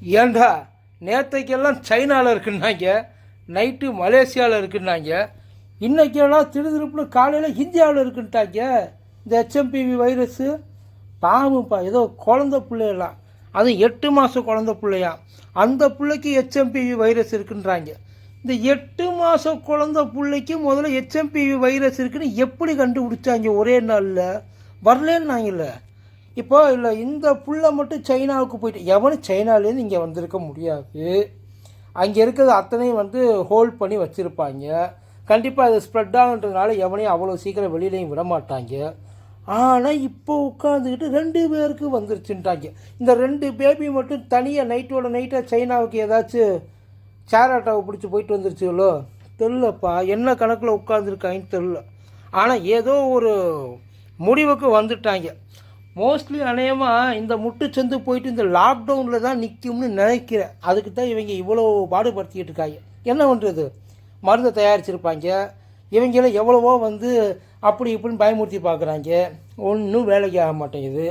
ஏண்டா? நேற்றைக்கெல்லாம் சைனாவில் இருக்குன்னாங்க நைட்டு மலேசியாவில் இருக்குன்னாங்க இன்றைக்கெல்லாம் திருதிருப்புல காலையில் இந்தியாவில் இருக்குன்ட்டாங்க. இந்த ஹெச்எம்பிவி வைரஸு பாவம்ப்பா ஏதோ குழந்த பிள்ளையெல்லாம். அதுவும் எட்டு மாதம் குழந்த பிள்ளையா? அந்த பிள்ளைக்கு ஹெச்எம்பிவி வைரஸ் இருக்குன்றாங்க. இந்த எட்டு மாதம் குழந்த பிள்ளைக்கு முதல்ல ஹெச்எம்பிவி வைரஸ் இருக்குன்னு எப்படி கண்டுபிடிச்சாங்க ஒரே நாளில்? வரலன்னாங்கல்ல இப்போ இல்லை இந்த புள்ள மட்டும் சைனாவுக்கு போயிட்டு எவனும் சைனாலேருந்து இங்கே வந்திருக்க முடியாது. அங்கே இருக்கிறது அத்தனையும் வந்து ஹோல்ட் பண்ணி வச்சுருப்பாங்க. கண்டிப்பாக அது ஸ்ப்ரெட் ஆகுன்றதுனால எவனையும் அவ்வளோ சீக்கிரம் வெளியிலையும் விட மாட்டாங்க. ஆனால் இப்போ உட்காந்துக்கிட்டு ரெண்டு பேருக்கு வந்துருச்சுன்ட்டாங்க. இந்த ரெண்டு பேபி மட்டும் தனியாக நைட்டோட நைட்டாக சைனாவுக்கு ஏதாச்சும் சேராட்டாவை பிடிச்சி போயிட்டு வந்துருச்சுங்களோ தெரிலப்பா என்ன கணக்கில் உட்காந்துருக்காங்கன்னு தெரில ஆனால் ஏதோ ஒரு முடிவுக்கு வந்துட்டாங்க. மோஸ்ட்லி அநேகமாக இந்த முட்டுச்சந்து போயிட்டு இந்த லாக்டவுனில் தான் நிற்கும்னு நினைக்கிறேன். அதுக்கு தான் இவங்க இவ்வளோ பாடுபடுத்திக்கிட்டு இருக்காங்க. என்ன பண்ணுறது மருந்தை தயாரிச்சிருப்பாங்க. இவங்கள எவ்வளவோ வந்து அப்படி இப்படின்னு பயமுறுத்தி பார்க்குறாங்க. ஒன்றும் வேலைக்கு ஆக மாட்டேங்குது.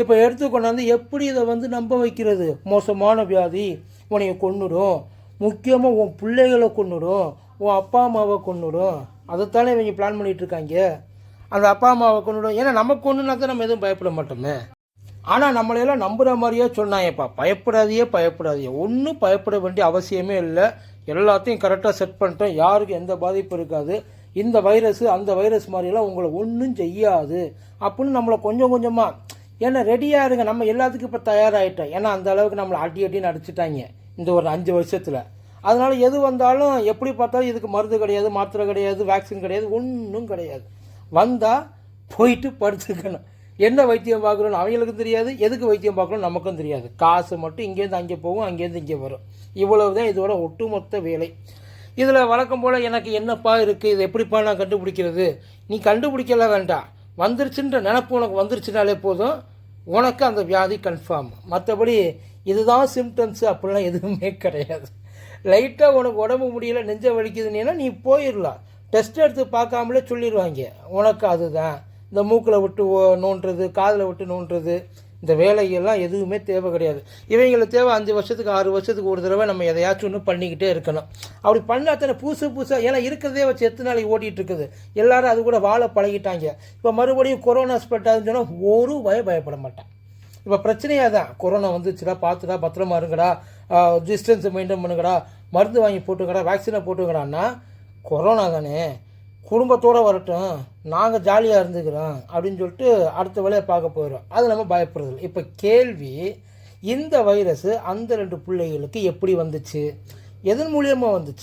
இப்போ எடுத்து கொண்டாந்து எப்படி இதை வந்து நம்ப வைக்கிறது? மோசமான வியாதி. உன்னைய கொன்னுடும். முக்கியமாக உன் பிள்ளைகளை கொன்னுடும். உன் அப்பா அம்மாவை கொன்னுடும். அதைத்தானே இவங்க பிளான் பண்ணிகிட்ருக்காங்க இருக்காங்க. அந்த அப்பா அம்மாவை கொண்டுடும் ஏன்னா நமக்கு ஒன்றுனா தான் நம்ம எதுவும் பயப்பட மாட்டோமே. ஆனால் நம்மளையெல்லாம் நம்புகிற மாதிரியே சொன்னாங்கப்பா பயப்படாதையே பயப்படாதையே ஒன்றும் பயப்பட வேண்டிய அவசியமே இல்லை. எல்லாத்தையும் கரெக்டாக செட் பண்ணிட்டோம். யாருக்கும் எந்த பாதிப்பும் இருக்காது. இந்த வைரஸ் அந்த வைரஸ் மாதிரியெல்லாம் உங்களை ஒன்றும் செய்யாது. அப்படின்னு நம்மளை கொஞ்சம் கொஞ்சமாக ஏன்னா ரெடியாக இருங்க. நம்ம எல்லாத்துக்கும் இப்போ தயாராகிட்டோம் ஏன்னா அந்த அளவுக்கு நம்மளை அடி அடின்னு அடிச்சிட்டாங்க இந்த ஒரு அஞ்சு வருஷத்தில். அதனால் எது வந்தாலும் எப்படி பார்த்தாலும் இதுக்கு மருந்து கிடையாது மாத்திரை கிடையாது வேக்சின் கிடையாது ஒன்றும் கிடையாது. வந்தால் போயிட்டு படுத்துக்கணும். என்ன வைத்தியம் பார்க்குறோன்னு அவங்களுக்கும் தெரியாது எதுக்கு வைத்தியம் பார்க்கணும் நமக்கும் தெரியாது. காசு மட்டும் இங்கேருந்து அங்கே போகும் அங்கேருந்து இங்கே வரும். இவ்வளவு தான் இதோட ஒட்டுமொத்த வேலை. இதில் வழக்கம் போல் எனக்கு என்னப்பா இருக்குது இது எப்படிப்பா நான் கண்டுபிடிக்கிறது? நீ கண்டுபிடிக்கல வேண்டாம் வந்துருச்சுன்ற நினப்பு உனக்கு வந்துருச்சுனாலே போதும். உனக்கு அந்த வியாதி கன்ஃபார்ம் மற்றபடி இதுதான் சிம்டம்ஸ் அப்படிலாம் எதுவுமே கிடையாது. லைட்டாக உனக்கு உடம்பு முடியல நெஞ்ச வலிக்குதுன்னா நீ போயிடலாம். டெஸ்ட் எடுத்து பார்க்காமலே சொல்லிடுவாங்க உனக்கு அதுதான். இந்த மூக்கில் விட்டு ஓ- நோண்டுறது காதில் விட்டு நோண்டுறது இந்த வேலைகள்லாம் எதுவுமே தேவை கிடையாது. இவங்களுக்கு தேவை அஞ்சு வருஷத்துக்கு ஆறு வருஷத்துக்கு ஒரு தடவை நம்ம எதையாச்சும் ஒன்று பண்ணிக்கிட்டே இருக்கணும். அப்படி பண்ணாத்தானே புதுசு புதுசாக ஏன்னா இருக்கிறதே வச்சு எத்தனை நாளைக்கு ஓட்டிகிட்டு இருக்குது. எல்லாரும் அது கூட வாழ பழகிட்டாங்க. இப்போ மறுபடியும் கொரோனா ஸ்ப்ரெட் ஆகுதுன்னு சொன்னால் ஒரு பய பயப்பட மாட்டான். இப்போ பிரச்சனையாக தான் கொரோனா வந்துச்சுடா பார்த்துடா பத்திரமா இருங்கடா டிஸ்டன்ஸை மெயின்டைன் பண்ணுங்கடா மருந்து வாங்கி போட்டுங்கடா வேக்சினை போட்டுங்கடான்னா கொரோனா தானே. குடும்பத்தோடு வரட்டும் நாங்கள் ஜாலியாக இருந்துக்கிறோம் அப்படின்னு சொல்லிட்டு அடுத்த வேலையை பார்க்க போயிடும் அது நம்ம பயப்படுறதில்லை. இப்போ கேள்வி இந்த வைரஸ் அந்த ரெண்டு பிள்ளைகளுக்கு எப்படி வந்துச்சு? எதன் மூலியமாக வந்துச்சு?